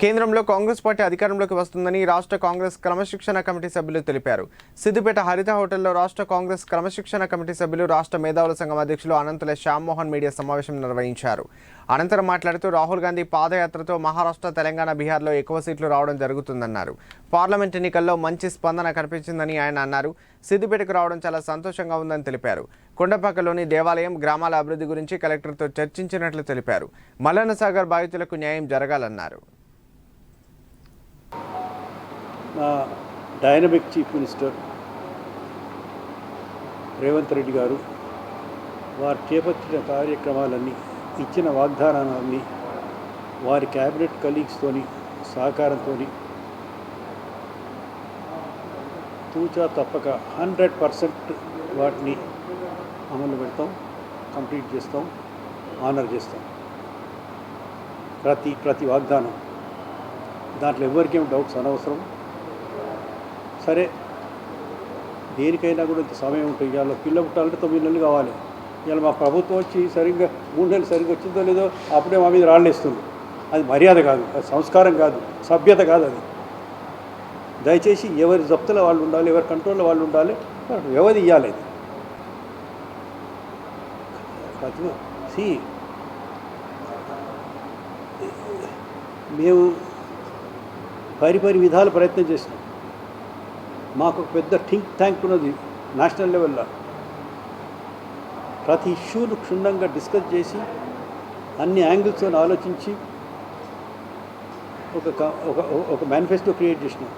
కేంద్రంలో కాంగ్రెస్ పార్టీ అధికారంలోకి వస్తుందని రాష్ట్ర కాంగ్రెస్ క్రమశిక్షణ కమిటీ సభ్యులు తెలిపారు. సిద్దిపేట హరిత హోటల్లో రాష్ట్ర కాంగ్రెస్ క్రమశిక్షణ కమిటీ సభ్యులు రాష్ట్ర మేధావుల సంఘం అధ్యక్షులు అనంతల శ్యామ్మోహన్ మీడియా సమావేశం నిర్వహించారు. అనంతరం మాట్లాడుతూ రాహుల్ గాంధీ పాదయాత్రతో మహారాష్ట్ర తెలంగాణ బీహార్లో ఎక్కువ సీట్లు రావడం జరుగుతుందన్నారు. పార్లమెంట్ ఎన్నికల్లో మంచి స్పందన కనిపించిందని ఆయన అన్నారు. సిద్దిపేటకు రావడం చాలా సంతోషంగా ఉందని తెలిపారు. కొండపాకలోని దేవాలయం గ్రామాల అభివృద్ధి గురించి కలెక్టర్తో చర్చించినట్లు తెలిపారు. మల్లన్న సాగర్ బాధితులకు న్యాయం జరగాలన్నారు. Dynamic chief minister Revanth Reddy garu వారు చేపట్టిన కార్యక్రమాలన్నీ ఇచ్చిన వాగ్దానాలన్నీ వారి క్యాబినెట్ కలీగ్స్తోని సహకారంతో తూచా తప్పక హండ్రెడ్ పర్సెంట్ వాటిని అమలు పెడతాం కంప్లీట్ చేస్తాం ఆనర్ చేస్తాం. ప్రతి ప్రతి వాగ్దానం. దాంట్లో ఎవరికేం డౌట్స్ అనవసరం. సరే దేనికైనా కూడా ఇంత సమయం ఉంటుంది ఇవాళ పిల్ల పుట్టాలంటే తొమ్మిది నెలలు కావాలి. ఇవాళ మా ప్రభుత్వం వచ్చి సరిగ్గా మూడు నెలలు సరిగ్గా వచ్చిందో లేదో అప్పుడే మా మీద రాళ్ళేస్తుంది. అది మర్యాద కాదు అది సంస్కారం కాదు సభ్యత కాదు అది. దయచేసి ఎవరి జప్తుల వాళ్ళు ఉండాలి ఎవరి కంట్రోల్లో వాళ్ళు ఉండాలి వ్యవధి ఇవ్వాలి అది. సి మేము పరిపరి విధాలు ప్రయత్నం చేసినాం. మాకు ఒక పెద్ద థింక్ ట్యాంక్ ఉన్నది నేషనల్ లెవెల్లో. ప్రతి ఇష్యూను క్షుణ్ణంగా డిస్కస్ చేసి అన్ని యాంగిల్స్తో ఆలోచించి ఒక ఒక ఒక మేనిఫెస్టో క్రియేట్ చేసినాం.